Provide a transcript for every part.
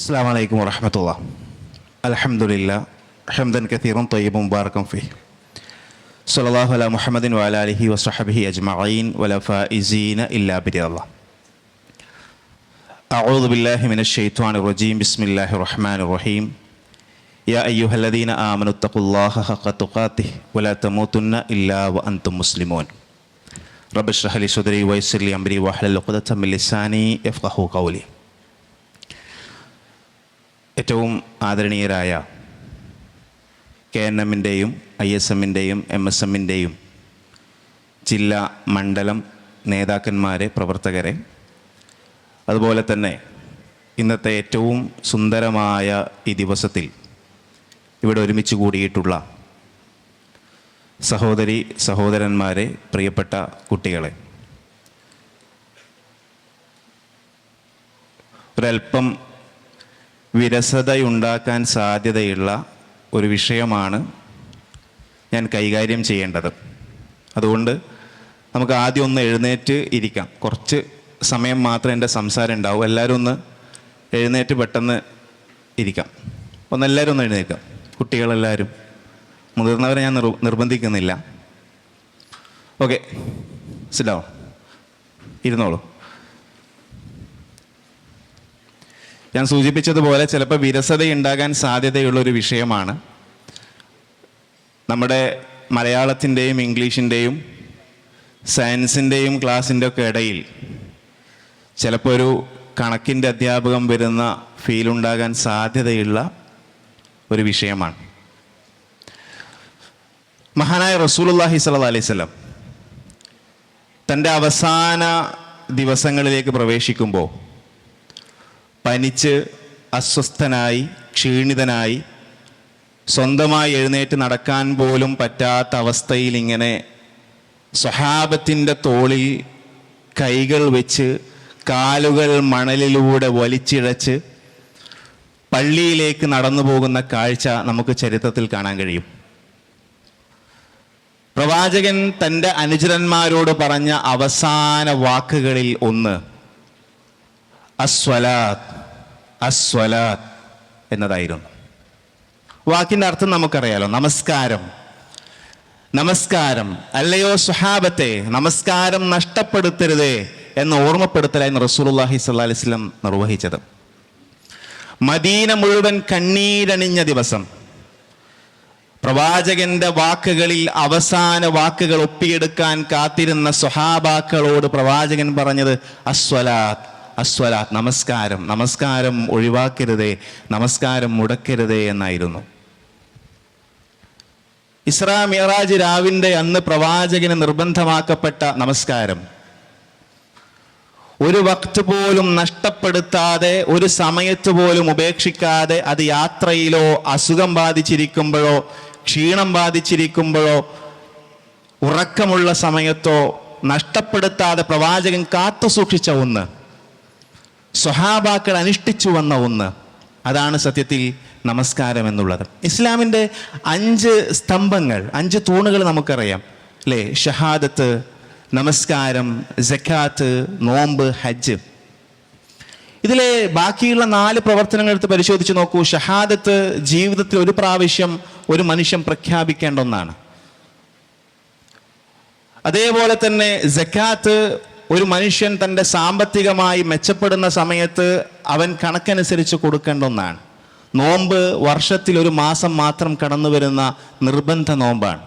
السلام عليكم ورحمة الله. الحمد لله. حمدا كثيرا طيبا مباركا فيه. صلى الله على محمد وعلى آله وصحبه أجمعين ولا فائزين إلا برضا الله. أعوذ بالله من الشيطان الرجيم. بسم الله الرحمن الرحيم. يا أيها الذين آمنوا اتقوا الله حق تقاته ولا تموتن إلا وأنتم مسلمون. رب اشرح لي صدري ويسر لي أمري واحلل عقدة من لساني يفقهوا قولي. ഏറ്റവും ആദരണീയരായ K N എമ്മിന്റെയും ഐ എസ് എമ്മിന്റെയും എം എസ് എമ്മിന്റെയും ജില്ലാ മണ്ഡലം നേതാക്കന്മാരെ പ്രവർത്തകരെ അതുപോലെ തന്നെ ഇന്നത്തെ ഏറ്റവും സുന്ദരമായ ഈ ദിവസത്തിൽ ഇവിടെ ഒരുമിച്ച് കൂടിയിട്ടുള്ള സഹോദരി സഹോദരന്മാരെ പ്രിയപ്പെട്ട കുട്ടികളെ. ഒരല്പം വിരസതയുണ്ടാക്കാൻ സാധ്യതയുള്ള ഒരു വിഷയമാണ് ഞാൻ കൈകാര്യം ചെയ്യേണ്ടത്. അതുകൊണ്ട് നമുക്ക് ആദ്യം ഒന്ന് എഴുന്നേറ്റ് ഇരിക്കാം. കുറച്ച് സമയം മാത്രമേ എന്റെ സംസാരം ഉണ്ടാവും. എല്ലാവരും ഒന്ന് എഴുന്നേറ്റ് പെട്ടെന്ന് ഇരിക്കാം. ഒന്ന് എല്ലാവരും ഒന്ന് എഴുന്നേൽക്കാം കുട്ടികളെല്ലാവരും. മുതിർന്നവരെ ഞാൻ നിർ നിർബന്ധിക്കുന്നില്ല. ഓക്കെ. സിഡാവും ഇരുന്നോളൂ. ഞാൻ സൂചിപ്പിച്ചതുപോലെ ചിലപ്പോൾ വിരസതയുണ്ടാകാൻ സാധ്യതയുള്ള ഒരു വിഷയമാണ്. നമ്മുടെ മലയാളത്തിന്റെയും ഇംഗ്ലീഷിന്റെയും സയൻസിന്റെയും ക്ലാസ്സിന്റെ ഒക്കെ ഇടയിൽ ചിലപ്പോൾ ഒരു കണക്കിന്റെ അധ്യാപകം വരുന്ന ഫീൽ ഉണ്ടാകാൻ സാധ്യതയുള്ള ഒരു വിഷയമാണ്. മഹാനായ റസൂലുള്ളാഹി സ്വല്ലല്ലാഹി അലൈഹി വസല്ലം തന്റെ അവസാന ദിവസങ്ങളിലേക്ക് പ്രവേശിക്കുമ്പോൾ പനിച്ച് അസ്വസ്ഥനായി ക്ഷീണിതനായി സ്വന്തമായി എഴുന്നേറ്റ് നടക്കാൻ പോലും പറ്റാത്ത അവസ്ഥയിൽ ഇങ്ങനെ സ്വഹാബത്തിന്റെ തോളിൽ കൈകൾ വെച്ച് കാലുകൾ മണലിലൂടെ വലിച്ചിഴച്ച് പള്ളിയിലേക്ക് നടന്നു പോകുന്ന കാഴ്ച നമുക്ക് ചരിത്രത്തിൽ കാണാൻ കഴിയും. പ്രവാചകൻ തന്റെ അനുചരന്മാരോട് പറഞ്ഞ അവസാന വാക്കുകളിൽ ഒന്ന് അസ്വലാത്ത് അസ്വലാത്ത് എന്നതായിരുന്നു. വാക്കിന്റെ അർത്ഥം നമുക്കറിയാലോ നമസ്കാരം. നമസ്കാരം അല്ലയോ സുഹാബത്തെ നമസ്കാരം നഷ്ടപ്പെടുത്തരുതേ എന്ന് ഓർമ്മപ്പെടുത്തലായിരുന്നു റസൂലുള്ളാഹി സ്വല്ലല്ലാഹി അലൈഹി വസല്ലം നിർവഹിച്ചത്. മദീന മുഴുവൻ കണ്ണീരണിഞ്ഞ ദിവസം പ്രവാചകന്റെ വാക്കുകളിൽ അവസാന വാക്കുകൾ ഒപ്പിയെടുക്കാൻ കാത്തിരുന്ന സ്വഹാബാക്കളോട് പ്രവാചകൻ പറഞ്ഞത് അസ്വലാത്ത്. അസ്വലാത്ത് നമസ്കാരം. നമസ്കാരം ഒഴിവാക്കരുതേ നമസ്കാരം മുടക്കരുതേ എന്നായിരുന്നു. ഇസ്രാ മിറാജ് രാവിന്റെ അന്ന് പ്രവാചകന് നിർബന്ധമാക്കപ്പെട്ട നമസ്കാരം. ഒരു വക്ത് പോലും നഷ്ടപ്പെടുത്താതെ ഒരു സമയത്ത് പോലും ഉപേക്ഷിക്കാതെ അത് യാത്രയിലോ അസുഖം ബാധിച്ചിരിക്കുമ്പോഴോ ക്ഷീണം ബാധിച്ചിരിക്കുമ്പോഴോ ഉറക്കമുള്ള സമയത്തോ നഷ്ടപ്പെടുത്താതെ പ്രവാചകൻ കാത്തു സൂക്ഷിച്ച ഒന്ന്. സ്വഹാബാക്കൾ അനുഷ്ഠിച്ചു വന്ന ഒന്ന്. അതാണ് സത്യത്തിൽ നമസ്കാരം എന്നുള്ളത്. ഇസ്ലാമിന്റെ അഞ്ച് സ്തംഭങ്ങൾ അഞ്ച് തൂണുകൾ നമുക്കറിയാം. അല്ലേ ഷഹാദത്ത് നമസ്കാരം ജക്കാത്ത് നോമ്പ് ഹജ്ജ്. ഇതിലെ ബാക്കിയുള്ള നാല് പ്രവർത്തനങ്ങൾ എടുത്ത് പരിശോധിച്ച് നോക്കൂ. ഷഹാദത്ത് ജീവിതത്തിൽ ഒരു പ്രാവശ്യം ഒരു മനുഷ്യൻ പ്രഖ്യാപിക്കേണ്ട ഒന്നാണ്. അതേപോലെ തന്നെ ജക്കാത്ത് ഒരു മനുഷ്യൻ തന്റെ സാമ്പത്തികമായി മെച്ചപ്പെടുന്ന സമയത്ത് അവൻ കണക്കനുസരിച്ച് കൊടുക്കേണ്ട ഒന്നാണ്. നോമ്പ് വർഷത്തിൽ ഒരു മാസം മാത്രം കടന്നു വരുന്ന നിർബന്ധ നോമ്പാണ്.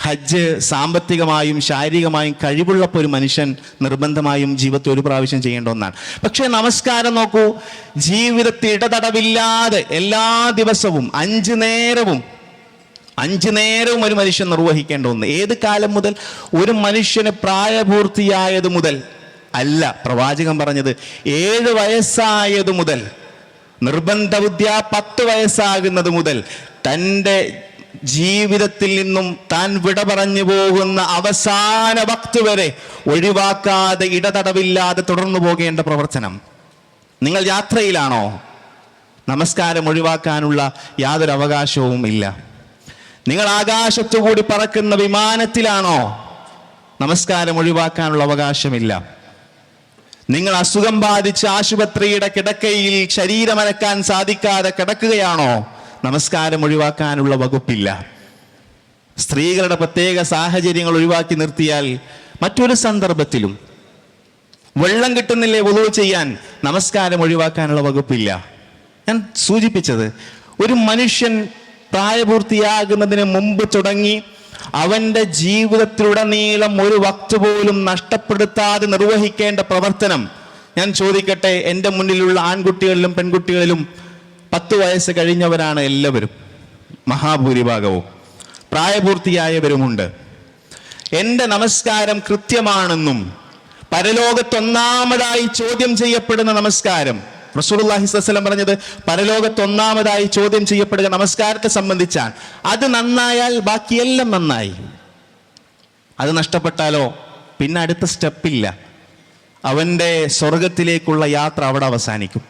ഹജ്ജ് സാമ്പത്തികമായും ശാരീരികമായും കഴിവുള്ളപ്പോൾ ഒരു മനുഷ്യൻ നിർബന്ധമായും ജീവിതത്തിൽ ഒരു പ്രാവശ്യം ചെയ്യേണ്ട ഒന്നാണ്. പക്ഷേ നമസ്കാരം നോക്കൂ ജീവിതത്തിൽ ഇടതടവില്ലാതെ എല്ലാ ദിവസവും അഞ്ച് നേരവും അഞ്ചു നേരവും ഒരു മനുഷ്യൻ നിർവഹിക്കേണ്ട ഒന്ന്. ഏത് കാലം മുതൽ? ഒരു മനുഷ്യന് പ്രായപൂർത്തിയായത് മുതൽ. അല്ല പ്രവാചകൻ പറഞ്ഞത് ഏഴ് വയസ്സായത് മുതൽ. നിർബന്ധ ബുദ്ധ്യ പത്ത് വയസ്സാകുന്നത് മുതൽ. തന്റെ ജീവിതത്തിൽ നിന്നും താൻ വിട പറഞ്ഞു പോകുന്ന അവസാന വക്ത് വരെ ഒഴിവാക്കാതെ ഇടതടവില്ലാതെ തുടർന്നു പോകേണ്ട പ്രവർത്തനം. നിങ്ങൾ യാത്രയിലാണോ? നമസ്കാരം ഒഴിവാക്കാനുള്ള യാതൊരു അവകാശവും ഇല്ല നിങ്ങൾ ആകാശത്തുകൂടി പറക്കുന്ന വിമാനത്തിലാണോ നമസ്കാരം ഒഴിവാക്കാനുള്ള അവകാശമില്ല. നിങ്ങൾ അസുഖം ബാധിച്ച് ആശുപത്രിയുടെ കിടക്കയിൽ ശരീരമനക്കാൻ സാധിക്കാതെ കിടക്കുകയാണോ നമസ്കാരം ഒഴിവാക്കാനുള്ള വകുപ്പില്ല. സ്ത്രീകളുടെ പ്രത്യേക സാഹചര്യങ്ങൾ ഒഴിവാക്കി നിർത്തിയാൽ മറ്റൊരു സന്ദർഭത്തിലും വെള്ളം കിട്ടുന്നില്ലേ ഒതുവ് ചെയ്യാൻ നമസ്കാരം ഒഴിവാക്കാനുള്ള വകുപ്പില്ല. ഞാൻ സൂചിപ്പിച്ചത് ഒരു മനുഷ്യൻ പ്രായപൂർത്തിയാകുന്നതിന് മുമ്പ് തുടങ്ങി അവന്റെ ജീവിതത്തിലുടനീളം ഒരു വക്ത് പോലും നഷ്ടപ്പെടുത്താതെ നിർവഹിക്കേണ്ട പ്രവർത്തനം. ഞാൻ ചോദിക്കട്ടെ എന്റെ മുന്നിലുള്ള ആൺകുട്ടികളിലും പെൺകുട്ടികളിലും പത്ത് വയസ്സ് കഴിഞ്ഞവരാണ് എല്ലാവരും. മഹാഭൂരിഭാഗവും. പ്രായപൂർത്തിയായവരുമുണ്ട്. എന്റെ നമസ്കാരം കൃത്യമാണെന്നും പരലോകത്തൊന്നാമതായി ചോദ്യം ചെയ്യപ്പെടുന്ന നമസ്കാരം. റസൂലുള്ളാഹി പറഞ്ഞത് പറഞ്ഞത് പരലോകത്തൊന്നാമതായി ചോദ്യം ചെയ്യപ്പെടുക നമസ്കാരത്തെ സംബന്ധിച്ചാണ് അത് നന്നായാൽ ബാക്കിയെല്ലാം നന്നായി. അത് നഷ്ടപ്പെട്ടാലോ? പിന്നെ അടുത്ത സ്റ്റെപ്പില്ല. അവന്റെ സ്വർഗത്തിലേക്കുള്ള യാത്ര അവിടെ അവസാനിക്കും.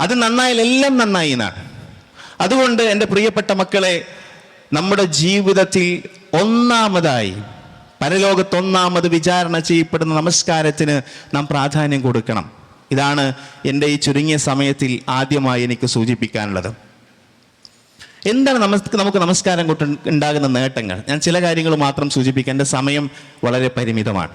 അത് നന്നായാൽ എല്ലാം നന്നായി എന്നാണ്. അതുകൊണ്ട് എന്റെ പ്രിയപ്പെട്ട മക്കളെ നമ്മുടെ ജീവിതത്തിൽ ഒന്നാമതായി പരലോകത്തൊന്നാമത് വിചാരണ ചെയ്യപ്പെടുന്ന നമസ്കാരത്തിന് നാം പ്രാധാന്യം കൊടുക്കണം. ഇതാണ് എന്റെ ഈ ചുരുങ്ങിയ സമയത്തിൽ ആദ്യമായി എനിക്ക് സൂചിപ്പിക്കാനുള്ളത്. എന്താണ് നമസ് നമുക്ക് നമസ്കാരം കൊണ്ട് ഉണ്ടാകുന്ന നേട്ടങ്ങൾ? ഞാൻ ചില കാര്യങ്ങൾ മാത്രം സൂചിപ്പിക്കാൻ എന്റെ സമയം വളരെ പരിമിതമാണ്.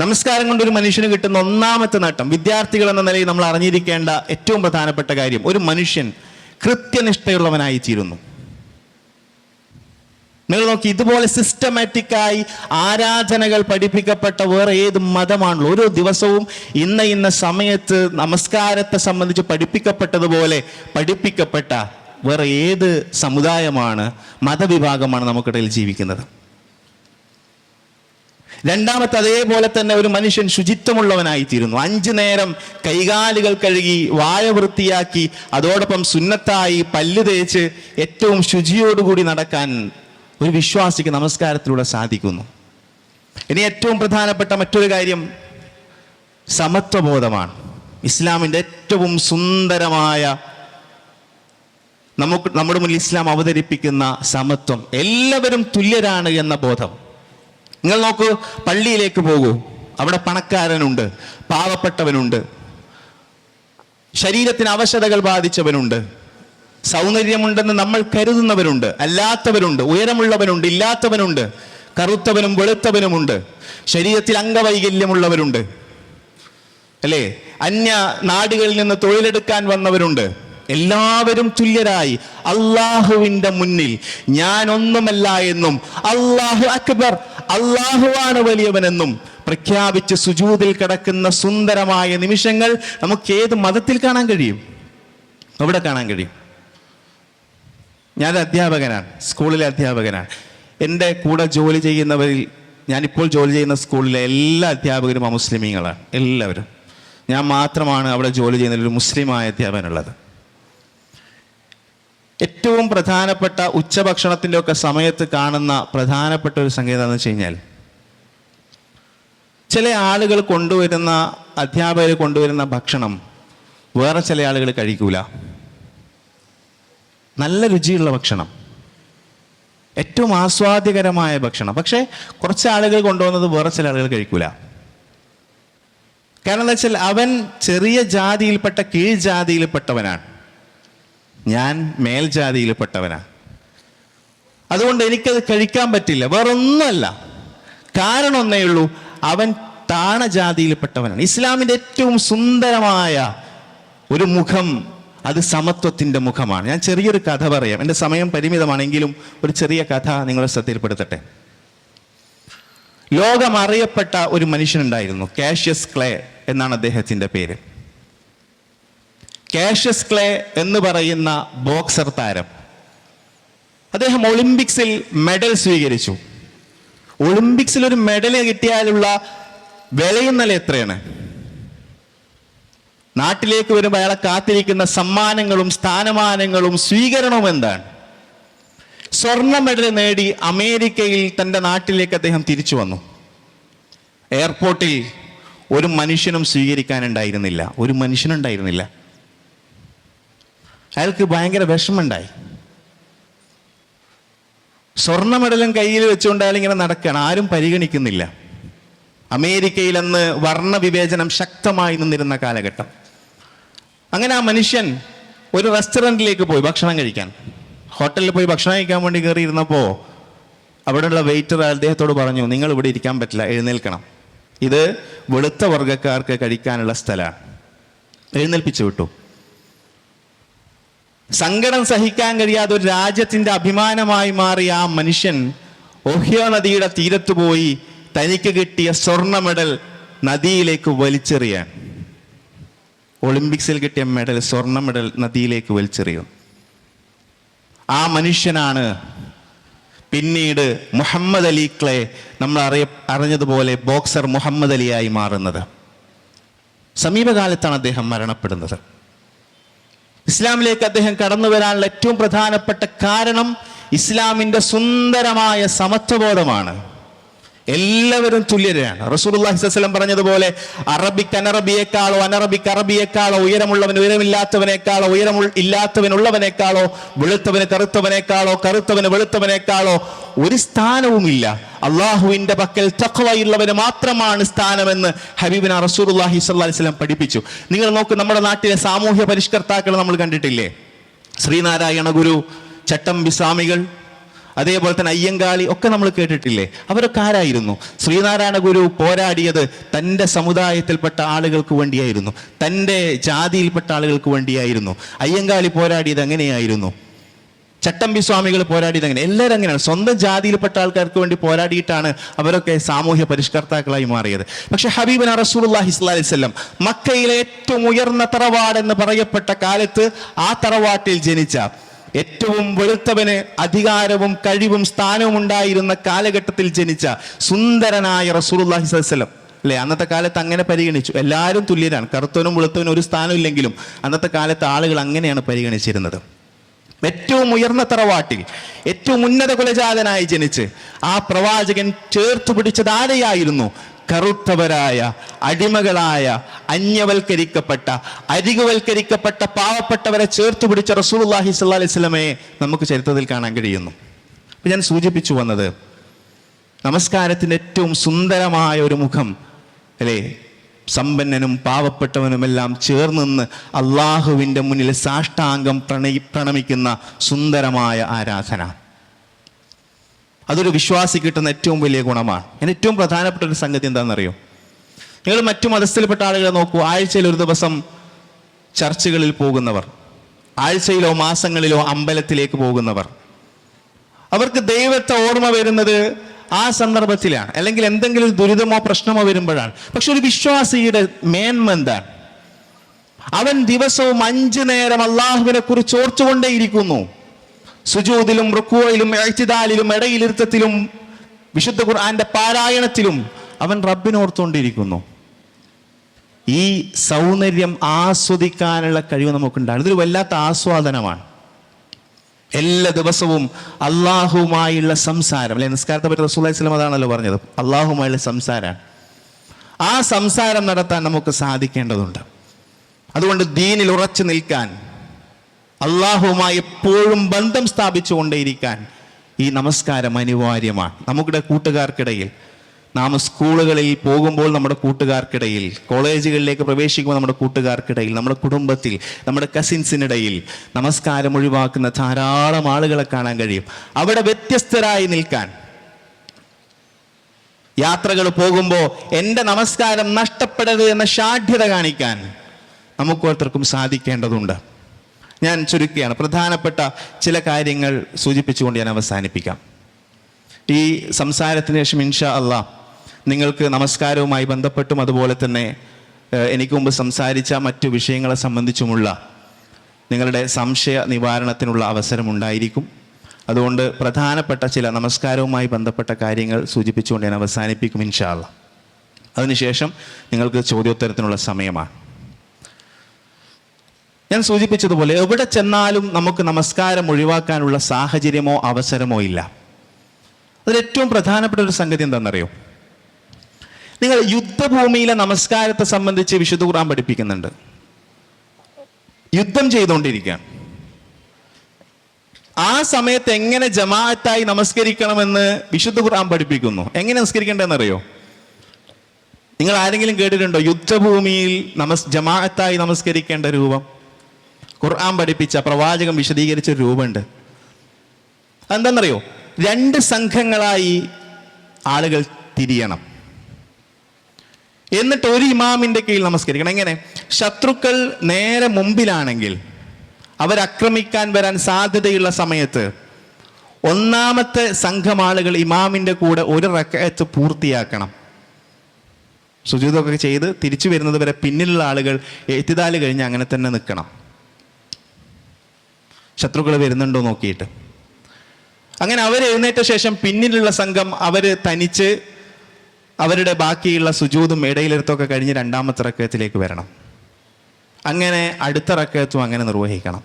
നമസ്കാരം കൊണ്ട് ഒരു മനുഷ്യന് കിട്ടുന്ന ഒന്നാമത്തെ നേട്ടം വിദ്യാർത്ഥികൾ എന്ന നിലയിൽ നമ്മൾ അറിഞ്ഞിരിക്കേണ്ട ഏറ്റവും പ്രധാനപ്പെട്ട കാര്യം ഒരു മനുഷ്യൻ കൃത്യനിഷ്ഠയുള്ളവനായി തീരുന്നു നിങ്ങൾ നോക്കി ഇതുപോലെ സിസ്റ്റമാറ്റിക്കായി ആരാധനകൾ പഠിപ്പിക്കപ്പെട്ട വേറെ ഏത് മതമാണല്ലോ. ഓരോ ദിവസവും ഇന്ന ഇന്ന സമയത്ത് നമസ്കാരത്തെ സംബന്ധിച്ച് പഠിപ്പിക്കപ്പെട്ടതുപോലെ പഠിപ്പിക്കപ്പെട്ട വേറെ ഏത് സമുദായമാണ് മതവിഭാഗമാണ് നമുക്കിടയിൽ ജീവിക്കുന്നത്. രണ്ടാമത്തെ അതേപോലെ തന്നെ ഒരു മനുഷ്യൻ ശുചിത്വമുള്ളവനായിത്തീരുന്നു. അഞ്ചു നേരം കൈകാലുകൾ കഴുകി വായ വൃത്തിയാക്കി അതോടൊപ്പം സുന്നത്തായി പല്ല് തേച്ച് ഏറ്റവും ശുചിയോടുകൂടി നടക്കാൻ ഒരു വിശ്വാസിക്ക് നമസ്കാരത്തിലൂടെ സാധിക്കുന്നു. ഇനി ഏറ്റവും പ്രധാനപ്പെട്ട മറ്റൊരു കാര്യം സമത്വബോധമാണ്. ഇസ്ലാമിന്റെ ഏറ്റവും സുന്ദരമായ നമുക്ക് നമ്മുടെ മുന്നിൽ ഇസ്ലാം അവതരിപ്പിക്കുന്ന സമത്വം എല്ലാവരും തുല്യരാണ് എന്ന ബോധം. നിങ്ങൾ നോക്കൂ പള്ളിയിലേക്ക് പോകൂ. അവിടെ പണക്കാരനുണ്ട് പാവപ്പെട്ടവനുണ്ട്. ശരീരത്തിന് അവശതകൾ ബാധിച്ചവനുണ്ട്. സൗന്ദര്യമുണ്ടെന്ന് നമ്മൾ കരുതുന്നവരുണ്ട്. അല്ലാത്തവരുണ്ട്. ഉയരമുള്ളവനുണ്ട് ഇല്ലാത്തവനുണ്ട്. കറുത്തവനും വെളുത്തവനുമുണ്ട്. ശരീരത്തിൽ അംഗവൈകല്യമുള്ളവരുണ്ട്. അല്ലേ? അന്യ നാടുകളിൽ നിന്ന് തൊഴിലെടുക്കാൻ വന്നവരുണ്ട്. എല്ലാവരും തുല്യരായി. അള്ളാഹുവിന്റെ മുന്നിൽ. ഞാൻ ഒന്നുമല്ല എന്നും. അള്ളാഹു അക്ബർ. അള്ളാഹുവാണ് വലിയവനെന്നും. പ്രഖ്യാപിച്ച് സുജൂതിൽ കിടക്കുന്ന സുന്ദരമായ നിമിഷങ്ങൾ നമുക്ക് ഏത് മതത്തിൽ കാണാൻ കഴിയും? അവിടെ കാണാൻ കഴിയും. ഞാൻ അധ്യാപകനാണ് സ്കൂളിലെ അധ്യാപകനാണ്. എന്റെ കൂടെ ജോലി ചെയ്യുന്നവരിൽ ഞാനിപ്പോൾ ജോലി ചെയ്യുന്ന സ്കൂളിലെ എല്ലാ അധ്യാപകരും അമുസ്ലിമീങ്ങളാണ് എല്ലാവരും. ഞാൻ മാത്രമാണ് അവിടെ ജോലി ചെയ്യുന്ന ഒരു മുസ്ലിമായ അധ്യാപകനുള്ളത്. ഏറ്റവും പ്രധാനപ്പെട്ട ഉച്ചഭക്ഷണത്തിന്റെ ഒക്കെ സമയത്ത് കാണുന്ന പ്രധാനപ്പെട്ട ഒരു സംഗീതം എന്ന് വെച്ച് കഴിഞ്ഞാൽ ചില ആളുകൾ കൊണ്ടുവരുന്ന അധ്യാപകർ കൊണ്ടുവരുന്ന ഭക്ഷണം വേറെ ചില ആളുകൾ കഴിക്കൂല. നല്ല രുചിയുള്ള ഭക്ഷണം. ഏറ്റവും ആസ്വാദ്യകരമായ ഭക്ഷണം. പക്ഷേ കുറച്ച് ആളുകൾ കൊണ്ടുവന്നത് വേറെ ചില ആളുകൾ കഴിക്കൂല. കാരണം എന്താ വെച്ചാൽ അവൻ ചെറിയ ജാതിയിൽപ്പെട്ട കീഴ്ജാതിയിൽപ്പെട്ടവനാണ്. ഞാൻ മേൽജാതിയിൽപ്പെട്ടവനാണ് അതുകൊണ്ട് എനിക്കത് കഴിക്കാൻ പറ്റില്ല. വേറൊന്നുമല്ല. കാരണം ഒന്നേ ഉള്ളൂ അവൻ താണജാതിയിൽപ്പെട്ടവനാണ് ഇസ്ലാമിന്റെ ഏറ്റവും സുന്ദരമായ ഒരു മുഖം അത് സമത്വത്തിന്റെ മുഖമാണ്. ഞാൻ ചെറിയൊരു കഥ പറയാം. എന്റെ സമയം പരിമിതമാണെങ്കിലും ഒരു ചെറിയ കഥ നിങ്ങളെ ശ്രദ്ധയിൽപ്പെടുത്തട്ടെ. ലോകം അറിയപ്പെട്ട ഒരു മനുഷ്യനുണ്ടായിരുന്നു കാഷ്യസ് ക്ലേ എന്നാണ് അദ്ദേഹത്തിന്റെ പേര്. കാഷ്യസ് ക്ലേ എന്ന് പറയുന്ന ബോക്സർ താരം. അദ്ദേഹം ഒളിമ്പിക്സിൽ മെഡൽ സ്വീകരിച്ചു. ഒളിമ്പിക്സിൽ ഒരു മെഡൽ കിട്ടിയാലുള്ള വിലയുന്നല എത്രയാണ്? നാട്ടിലേക്ക് വരുമ്പോൾ അയാളെ കാത്തിരിക്കുന്ന സമ്മാനങ്ങളും സ്ഥാനമാനങ്ങളും സ്വീകരണവും എന്താണ്? സ്വർണ മെഡൽ നേടി അമേരിക്കയിൽ തന്റെ നാട്ടിലേക്ക് അദ്ദേഹം തിരിച്ചു വന്നു. എയർപോർട്ടിൽ ഒരു മനുഷ്യനും സ്വീകരിക്കാനുണ്ടായിരുന്നില്ല. ഒരു മനുഷ്യനുണ്ടായിരുന്നില്ല. അയാൾക്ക് ഭയങ്കര വിഷമമുണ്ടായി. സ്വർണ മെഡലും കയ്യിൽ വെച്ചുകൊണ്ട് അയാൾ ഇങ്ങനെ നടക്കുകയാണ് ആരും പരിഗണിക്കുന്നില്ല. അമേരിക്കയിൽ അന്ന് വർണവിവേചനം ശക്തമായി നിന്നിരുന്ന കാലഘട്ടം. അങ്ങനെ ആ മനുഷ്യൻ ഒരു റെസ്റ്റോറന്റിലേക്ക് പോയി ഭക്ഷണം കഴിക്കാൻ. ഹോട്ടലിൽ പോയി ഭക്ഷണം കഴിക്കാൻ വേണ്ടി കയറിയിരുന്നപ്പോൾ അവിടെയുള്ള വെയിറ്റർ അദ്ദേഹത്തോട് പറഞ്ഞു നിങ്ങൾ ഇവിടെ ഇരിക്കാൻ പറ്റില്ല എഴുന്നേൽക്കണം. ഇത് വെളുത്ത വർഗക്കാർക്ക് കഴിക്കാനുള്ള സ്ഥലമാണ്. എഴുന്നേൽപ്പിച്ചു വിട്ടു. സങ്കടം സഹിക്കാൻ കഴിയാതെ ഒരു രാജ്യത്തിന്റെ അഭിമാനമായി മാറിയ ആ മനുഷ്യൻ ഓഹ്യ നദിയുടെ തീരത്ത് പോയി തനിക്ക് കിട്ടിയ സ്വർണ മെഡൽ നദിയിലേക്ക് വലിച്ചെറിയാൻ. ഒളിമ്പിക്സിൽ കിട്ടിയ മെഡൽ സ്വർണ മെഡൽ നദിയിലേക്ക് വലിച്ചെറിയും. ആ മനുഷ്യനാണ് പിന്നീട് മുഹമ്മദ് അലി ക്ലേ നമ്മൾ അറിയ അറിഞ്ഞതുപോലെ ബോക്സർ മുഹമ്മദ് അലിയായി മാറുന്നത്. സമീപകാലത്താണ് അദ്ദേഹം മരണപ്പെടുന്നത്. ഇസ്ലാമിലേക്ക് അദ്ദേഹം കടന്നു വരാനുള്ള ഏറ്റവും പ്രധാനപ്പെട്ട കാരണം ഇസ്ലാമിന്റെ സുന്ദരമായ സമത്വബോധമാണ്. എല്ലാവരും തുല്യരാണ്. അലൈഹി വസല്ലം പറഞ്ഞതുപോലെ അറബിക്ക് അനറബിയേക്കാളോ അനറബിക്ക് അറബിയേക്കാളോ ഉയരമുള്ളവൻ ഉയരമില്ലാത്തവനേക്കാളോ ഉയരം ഇല്ലാത്തവനുള്ളവനേക്കാളോ വെളുത്തവന് കറുത്തവനേക്കാളോ കറുത്തവന് വെളുത്തവനേക്കാളോ ഒരു സ്ഥാനവുമില്ല. അള്ളാഹുവിന്റെ പക്കൽ തഖ്വയുള്ളവന് മാത്രമാണ് സ്ഥാനമെന്ന് ഹബീബിന അലൈഹി വസല്ലം പഠിപ്പിച്ചു. നിങ്ങൾ നോക്ക് നമ്മുടെ നാട്ടിലെ സാമൂഹ്യ പരിഷ്കർത്താക്കൾ നമ്മൾ കണ്ടിട്ടില്ലേ? ശ്രീനാരായണ ഗുരു ചട്ടമ്പി സ്വാമികൾ അതേപോലെ തന്നെ അയ്യങ്കാളി ഒക്കെ നമ്മൾ കേട്ടിട്ടില്ലേ? അവരൊക്കെ ആരായിരുന്നു? ശ്രീനാരായണ ഗുരു പോരാടിയത് തന്റെ സമുദായത്തിൽപ്പെട്ട ആളുകൾക്ക് വേണ്ടിയായിരുന്നു. തന്റെ ജാതിയിൽപ്പെട്ട ആളുകൾക്ക് വേണ്ടിയായിരുന്നു. അയ്യങ്കാളി പോരാടിയത് എങ്ങനെയായിരുന്നു? ചട്ടമ്പി സ്വാമികൾ പോരാടിയത് അങ്ങനെ എല്ലാവരും അങ്ങനെയാണ്. സ്വന്തം ജാതിയിൽപ്പെട്ട ആൾക്കാർക്ക് വേണ്ടി പോരാടിയിട്ടാണ് അവരൊക്കെ സാമൂഹ്യ പരിഷ്കർത്താക്കളായി മാറിയത്. പക്ഷെ ഹബീബിൻ അലൈഹി വസല്ലം മക്കയിലെ ഏറ്റവും ഉയർന്ന തറവാട് എന്ന് പറയപ്പെട്ട കാലത്ത് ആ തറവാട്ടിൽ ജനിച്ച ഏറ്റവും വെളുത്തവന് അധികാരവും കഴിവും സ്ഥാനവും ഉണ്ടായിരുന്ന കാലഘട്ടത്തിൽ ജനിച്ച സുന്ദരനായ റസൂലുള്ളാഹി സലം അല്ലെ? അന്നത്തെ കാലത്ത് അങ്ങനെ പരിഗണിച്ചു. എല്ലാവരും തുല്യരാണ്. കറുത്തവനും വെളുത്തവനും ഒരു സ്ഥാനമില്ലെങ്കിലും അന്നത്തെ കാലത്ത് ആളുകൾ അങ്ങനെയാണ് പരിഗണിച്ചിരുന്നത്. ഏറ്റവും ഉയർന്ന തറവാട്ടിൽ ഏറ്റവും ഉന്നത കുലജാതനായി ജനിച്ച് ആ പ്രവാചകൻ ചേർത്ത് പിടിച്ചത് ആരെയായിരുന്നു കറുത്തവരായ അടിമകളായ അന്യവൽക്കരിക്കപ്പെട്ട അരികുവൽക്കരിക്കപ്പെട്ട പാവപ്പെട്ടവരെ ചേർത്ത് പിടിച്ച സ്വല്ലല്ലാഹി അലൈഹി വസല്ലമയെ നമുക്ക് ചരിത്രത്തിൽ കാണാൻ കഴിയുന്നു. അപ്പം ഞാൻ സൂചിപ്പിച്ചു വന്നത് നമസ്കാരത്തിന്റെ ഏറ്റവും സുന്ദരമായ ഒരു മുഖം അല്ലേ? സമ്പന്നനും പാവപ്പെട്ടവനുമെല്ലാം ചേർന്ന് അള്ളാഹുവിന്റെ മുന്നിൽ സാഷ്ടാംഗം പ്രണയി പ്രണമിക്കുന്ന സുന്ദരമായ ആരാധന. അതൊരു വിശ്വാസി കിട്ടുന്ന ഏറ്റവും വലിയ ഗുണമാണ്. ഞാൻ ഏറ്റവും പ്രധാനപ്പെട്ട ഒരു സംഗതി എന്താണെന്നറിയോ? നിങ്ങൾ മറ്റു മതസ്ഥയിൽപ്പെട്ട ആളുകളെ നോക്കൂ. ആഴ്ചയിൽ ഒരു ദിവസം ചർച്ചുകളിൽ പോകുന്നവർ ആഴ്ചയിലോ മാസങ്ങളിലോ അമ്പലത്തിലേക്ക് പോകുന്നവർ. അവർക്ക് ദൈവത്തെ ഓർമ്മ വരുന്നത് ആ സന്ദർഭത്തിലാണ്. അല്ലെങ്കിൽ എന്തെങ്കിലും ദുരിതമോ പ്രശ്നമോ വരുമ്പോഴാണ്. പക്ഷെ ഒരു വിശ്വാസിയുടെ മേന്മ എന്താണ്? അവൻ ദിവസവും അഞ്ചു നേരം അള്ളാഹുവിനെ കുറിച്ച് ഓർത്തുകൊണ്ടേയിരിക്കുന്നു. സുജൂദിലും റുക്കുവയിലും എഴുത്തിദാലിലും ഇടയിലിരുത്തത്തിലും വിശുദ്ധ ഖുർആന്റെ പാരായണത്തിലും അവൻ റബ്ബിനെ ഓർത്തുകൊണ്ടിരിക്കുന്നു ഈ സൗന്ദര്യം ആസ്വദിക്കാനുള്ള കഴിവ് നമുക്കുണ്ടാണ് ഇതൊരു വല്ലാത്ത ആസ്വാദനമാണ്. എല്ലാ ദിവസവും അള്ളാഹുമായുള്ള സംസാരം അല്ലെ നിസ്കാരത്തെ പറ്റി റസൂലി സ്വലം അതാണല്ലോ പറഞ്ഞത്. അള്ളാഹുമായുള്ള സംസാരമാണ് ആ സംസാരം നടത്താൻ നമുക്ക് സാധിക്കേണ്ടതുണ്ട്. അതുകൊണ്ട് ദീനിൽ ഉറച്ചു നിൽക്കാൻ അള്ളാഹുവുമായി എപ്പോഴും ബന്ധം സ്ഥാപിച്ചുകൊണ്ടേയിരിക്കാൻ ഈ നമസ്കാരം അനിവാര്യമാണ്. നമ്മുടെ കൂട്ടുകാർക്കിടയിൽ നാം സ്കൂളുകളിൽ പോകുമ്പോൾ നമ്മുടെ കൂട്ടുകാർക്കിടയിൽ കോളേജുകളിലേക്ക് പ്രവേശിക്കുമ്പോൾ നമ്മുടെ കൂട്ടുകാർക്കിടയിൽ നമ്മുടെ കുടുംബത്തിൽ നമ്മുടെ കസിൻസിനിടയിൽ നമസ്കാരം ഒഴിവാക്കുന്ന ധാരാളം ആളുകളെ കാണാൻ കഴിയും. അവിടെ വ്യത്യസ്തരായി നിൽക്കാൻ. യാത്രകൾ പോകുമ്പോൾ എന്റെ നമസ്കാരം നഷ്ടപ്പെടരുത് എന്ന ഷാഠ്യത കാണിക്കാൻ നമുക്കോർത്തർക്കും സാധിക്കേണ്ടതുണ്ട്. ഞാൻ ചുരുക്കുകയാണ് പ്രധാനപ്പെട്ട ചില കാര്യങ്ങൾ സൂചിപ്പിച്ചുകൊണ്ട് ഞാൻ അവസാനിപ്പിക്കാം. ഈ സംസാരത്തിന് ശേഷം ഇൻഷാ അള്ളാ നിങ്ങൾക്ക് നമസ്കാരവുമായി ബന്ധപ്പെട്ടും അതുപോലെ തന്നെ എനിക്ക് മുമ്പ് സംസാരിച്ച മറ്റു വിഷയങ്ങളെ സംബന്ധിച്ചുമുള്ള നിങ്ങളുടെ സംശയ നിവാരണത്തിനുള്ള അവസരമുണ്ടായിരിക്കും അതുകൊണ്ട് പ്രധാനപ്പെട്ട ചില നമസ്കാരവുമായി ബന്ധപ്പെട്ട കാര്യങ്ങൾ സൂചിപ്പിച്ചുകൊണ്ട് ഞാൻ അവസാനിപ്പിക്കും ഇൻഷാ അള്ളാ അതിനുശേഷം നിങ്ങൾക്ക് ചോദ്യോത്തരത്തിനുള്ള സമയമാണ്. ഞാൻ സൂചിപ്പിച്ചതുപോലെ എവിടെ ചെന്നാലും നമുക്ക് നമസ്കാരം ഒഴിവാക്കാനുള്ള സാഹചര്യമോ അവസരമോ ഇല്ല. അതിൽ ഏറ്റവും പ്രധാനപ്പെട്ട ഒരു സംഗതി എന്താണെന്നറിയോ? നിങ്ങൾ യുദ്ധഭൂമിയിലെ നമസ്കാരത്തെ സംബന്ധിച്ച് വിശുദ്ധ ഖുർആൻ പഠിപ്പിക്കുന്നുണ്ട്. യുദ്ധം ചെയ്തുകൊണ്ടിരിക്കുകയാണ്. ആ സമയത്ത് എങ്ങനെ ജമാഅത്തായി നമസ്കരിക്കണമെന്ന് വിശുദ്ധ ഖുർആൻ പഠിപ്പിക്കുന്നു? എങ്ങനെ നമസ്കരിക്കേണ്ടതെന്നറിയോ? നിങ്ങൾ ആരെങ്കിലും കേട്ടിട്ടുണ്ടോ? യുദ്ധഭൂമിയിൽ നമസ് ജമാഅത്തായി നമസ്കരിക്കേണ്ട രൂപം? ഖുർആൻ പഠിപ്പിച്ച പ്രവാചകം വിശദീകരിച്ച ഒരു രൂപമുണ്ട്. എന്താണെന്നറിയോ രണ്ട് സംഘങ്ങളായി ആളുകൾ തിരിയണം. എന്നിട്ട് ഒരു ഇമാമിന്റെ കീഴിൽ നമസ്കരിക്കണം. എങ്ങനെ? ശത്രുക്കൾ നേരെ മുമ്പിലാണെങ്കിൽ അവരാക്രമിക്കാൻ വരാൻ സാധ്യതയുള്ള സമയത്ത് ഒന്നാമത്തെ സംഘം ആളുകൾ ഇമാമിന്റെ കൂടെ ഒരു റക്കയത്ത് പൂർത്തിയാക്കണം. സുജൂതൊക്കെ ചെയ്ത് തിരിച്ചു വരുന്നത് വരെ പിന്നിലുള്ള ആളുകൾ എത്തിതാൽ കഴിഞ്ഞ് അങ്ങനെ തന്നെ നിൽക്കണം. ശത്രുക്കൾ വരുന്നുണ്ടോ നോക്കിയിട്ട്. അങ്ങനെ അവർ എഴുന്നേറ്റ ശേഷം പിന്നിലുള്ള സംഘം അവർ തനിച്ച് അവരുടെ ബാക്കിയുള്ള സുജൂതും ഇടയിലെടുത്തൊക്കെ കഴിഞ്ഞ് രണ്ടാമത്തെ റക്കയത്തിലേക്ക് വരണം. അങ്ങനെ അടുത്ത റക്കയത്തും അങ്ങനെ നിർവഹിക്കണം.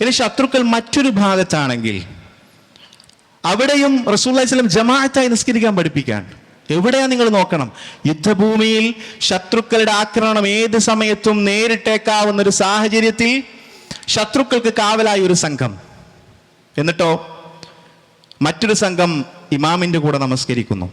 ഇനി ശത്രുക്കൾ മറ്റൊരു ഭാഗത്താണെങ്കിൽ അവിടെയും റസൂല്ലാസ്ലം ജമാഅത്തായി നിസ്കരിക്കാൻ പഠിപ്പിക്കാൻ എവിടെയാ നിങ്ങൾ നോക്കണം? യുദ്ധഭൂമിയിൽ ശത്രുക്കളുടെ ആക്രമണം ഏത് സമയത്തും നേരിട്ടേക്കാവുന്ന ഒരു സാഹചര്യത്തിൽ ശത്രുക്കൾക്ക് കാവലായ ഒരു സംഘം. എന്നിട്ടോ മറ്റൊരു സംഘം ഇമാമിന്റെ കൂടെ നമസ്കരിക്കുന്നു.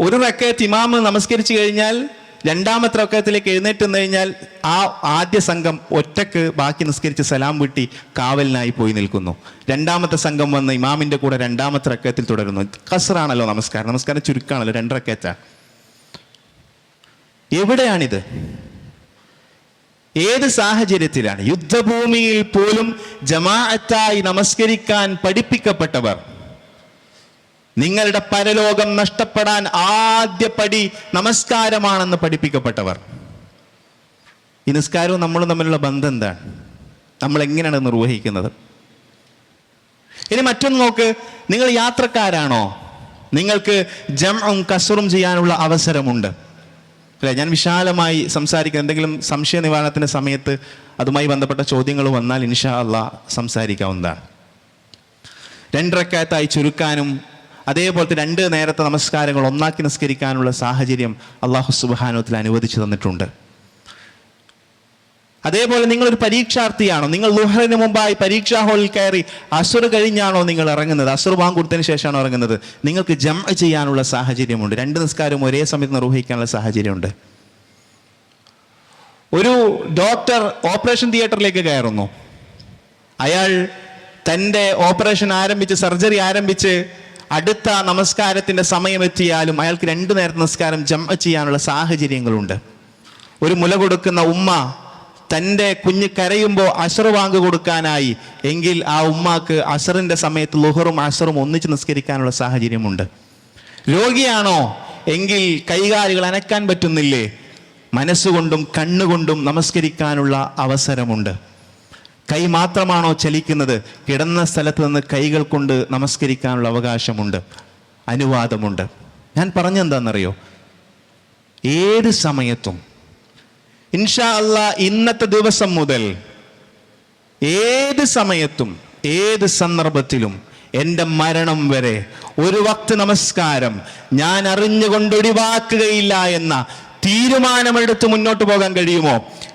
ഒരു റക്കയത്ത് ഇമാമ് നമസ്കരിച്ചു കഴിഞ്ഞാൽ രണ്ടാമത്തെ റക്കയത്തിലേക്ക് എഴുന്നേറ്റ് നിന്ന് കഴിഞ്ഞാൽ ആ ആദ്യ സംഘം ഒറ്റയ്ക്ക് ബാക്കി നിസ്കരിച്ച് സലാം വീട്ടി കാവലിനായി പോയി നിൽക്കുന്നു. രണ്ടാമത്തെ സംഘം വന്ന് ഇമാമിന്റെ കൂടെ രണ്ടാമത്തെ റക്കയത്തിൽ തുടരുന്നു. കസറാണല്ലോ നമസ്കാരം. നമസ്കാരം ചുരുക്കാണല്ലോ രണ്ട് റക്കയത്താ. എവിടെയാണിത്? ഏത് സാഹചര്യത്തിലാണ്? യുദ്ധഭൂമിയിൽ പോലും ജമാഅത്തായി നമസ്കരിക്കാൻ പഠിപ്പിക്കപ്പെട്ടവർ. നിങ്ങളുടെ പരലോകം നഷ്ടപ്പെടാൻ ആദ്യ പടി നമസ്കാരമാണെന്ന് പഠിപ്പിക്കപ്പെട്ടവർ. ഈ നിസ്കാരവും നമ്മളും തമ്മിലുള്ള ബന്ധം എന്താണ് നമ്മൾ എങ്ങനെയാണ് നിർവഹിക്കുന്നത്? ഇനി മറ്റൊന്ന് നോക്ക്. നിങ്ങൾ യാത്രക്കാരാണോ? നിങ്ങൾക്ക് ജംഉം കസറും ചെയ്യാനുള്ള അവസരമുണ്ട്. അല്ലെ? ഞാൻ വിശാലമായി സംസാരിക്കുന്ന എന്തെങ്കിലും സംശയ നിവാരണത്തിന്റെ സമയത്ത് അതുമായി ബന്ധപ്പെട്ട ചോദ്യങ്ങൾ വന്നാൽ ഇൻഷാ അള്ളാ സംസാരിക്കാവുന്നതാണ്. രണ്ടരക്കാത്തായി ചുരുക്കാനും അതേപോലത്തെ രണ്ട് നേരത്തെ നമസ്കാരങ്ങൾ ഒന്നാക്കി നിസ്കരിക്കാനുള്ള സാഹചര്യം അള്ളാഹു സുബാനുത്തിൽ അനുവദിച്ചു തന്നിട്ടുണ്ട്. അതേപോലെ നിങ്ങളൊരു പരീക്ഷാർത്ഥിയാണോ? നിങ്ങൾ ലുഹറിന് മുമ്പായി പരീക്ഷാ ഹാളിൽ കയറി അസുർ കഴിഞ്ഞാണോ നിങ്ങൾ ഇറങ്ങുന്നത്? അസുർ വാങ്ങ് കൊടുത്തതിന് ശേഷമാണോ ഇറങ്ങുന്നത്? നിങ്ങൾക്ക് ജം ചെയ്യാനുള്ള സാഹചര്യമുണ്ട്. രണ്ട് നിസ്കാരവും ഒരേ സമയത്ത് നിർവഹിക്കാനുള്ള സാഹചര്യമുണ്ട്. ഒരു ഡോക്ടർ ഓപ്പറേഷൻ തിയേറ്ററിലേക്ക് കയറുന്നു. അയാൾ തന്റെ ഓപ്പറേഷൻ ആരംഭിച്ച് സർജറി ആരംഭിച്ച് അടുത്ത നമസ്കാരത്തിന്റെ സമയമെത്തിയാലും അയാൾക്ക് രണ്ടു നേരത്തെ നമസ്കാരം ജം ചെയ്യാനുള്ള സാഹചര്യങ്ങളുണ്ട്. ഒരു മുല കൊടുക്കുന്ന ഉമ്മ തന്റെ കുഞ്ഞ് കരയുമ്പോൾ അഷർ വാങ്ങ് കൊടുക്കാനായി. എങ്കിൽ ആ ഉമ്മാക്ക് അഷറിന്റെ സമയത്ത് ലുഹറും അസറും ഒന്നിച്ച് നിസ്കരിക്കാനുള്ള സാഹചര്യമുണ്ട്. രോഗിയാണോ? എങ്കിൽ കൈകാലുകൾ അനക്കാൻ പറ്റുന്നില്ലേ? മനസ്സുകൊണ്ടും കണ്ണുകൊണ്ടും നമസ്കരിക്കാനുള്ള അവസരമുണ്ട്. കൈ മാത്രമാണോ ചലിക്കുന്നത്? കിടന്ന സ്ഥലത്ത് നിന്ന് കൈകൾ കൊണ്ട് നമസ്കരിക്കാനുള്ള അവകാശമുണ്ട്. അനുവാദമുണ്ട്. ഞാൻ പറഞ്ഞെന്താണെന്നറിയോ ഏത് സമയത്തും ഇൻഷാ അല്ല ഇന്നത്തെ ദിവസം മുതൽ ഏത് സമയത്തും ഏത് സന്ദർഭത്തിലും എന്റെ മരണം വരെ ഒരു വക്ത് നമസ്കാരം ഞാൻ അറിഞ്ഞുകൊണ്ട് ഒഴിവാക്കുകയില്ല എന്ന തീരുമാനമെടുത്ത് മുന്നോട്ട് പോകാൻ കഴിയുമോ?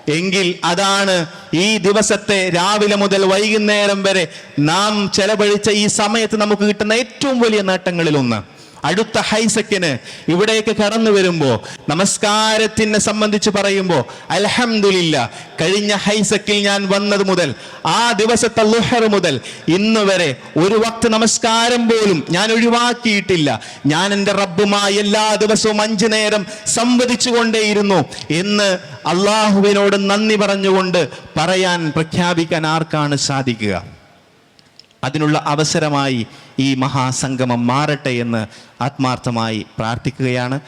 എങ്കിൽ അതാണ് ഈ ദിവസത്തെ രാവിലെ മുതൽ വൈകുന്നേരം വരെ നാം ചെലവഴിച്ച ഈ സമയത്ത് നമുക്ക് കിട്ടുന്ന ഏറ്റവും വലിയ നേട്ടങ്ങളിൽ ഒന്ന് അടുത്ത ഹൈസക്കിന് ഇവിടേക്ക് കടന്നു വരുമ്പോ നമസ്കാരത്തിനെ സംബന്ധിച്ച് പറയുമ്പോ അലഹമില്ല കഴിഞ്ഞ ഹൈസക്കിൽ ഞാൻ വന്നത് മുതൽ ആ ദിവസത്തെ ലുഹർ മുതൽ ഇന്ന് വരെ ഒരു വക്ത് നമസ്കാരം പോലും ഞാൻ ഒഴിവാക്കിയിട്ടില്ല. ഞാൻ എന്റെ റബ്ബുമായി എല്ലാ ദിവസവും അഞ്ചു നേരം സംവദിച്ചു കൊണ്ടേയിരുന്നു എന്ന് അള്ളാഹുവിനോട് നന്ദി പറഞ്ഞുകൊണ്ട് പറയാൻ പ്രഖ്യാപിക്കാൻ ആർക്കാണ് സാധിക്കുക? അതിനുള്ള അവസരമായി ഈ മഹാസംഗമം മാറട്ടെ എന്ന് ആത്മാർത്ഥമായി പ്രാർത്ഥിക്കുകയാണ്.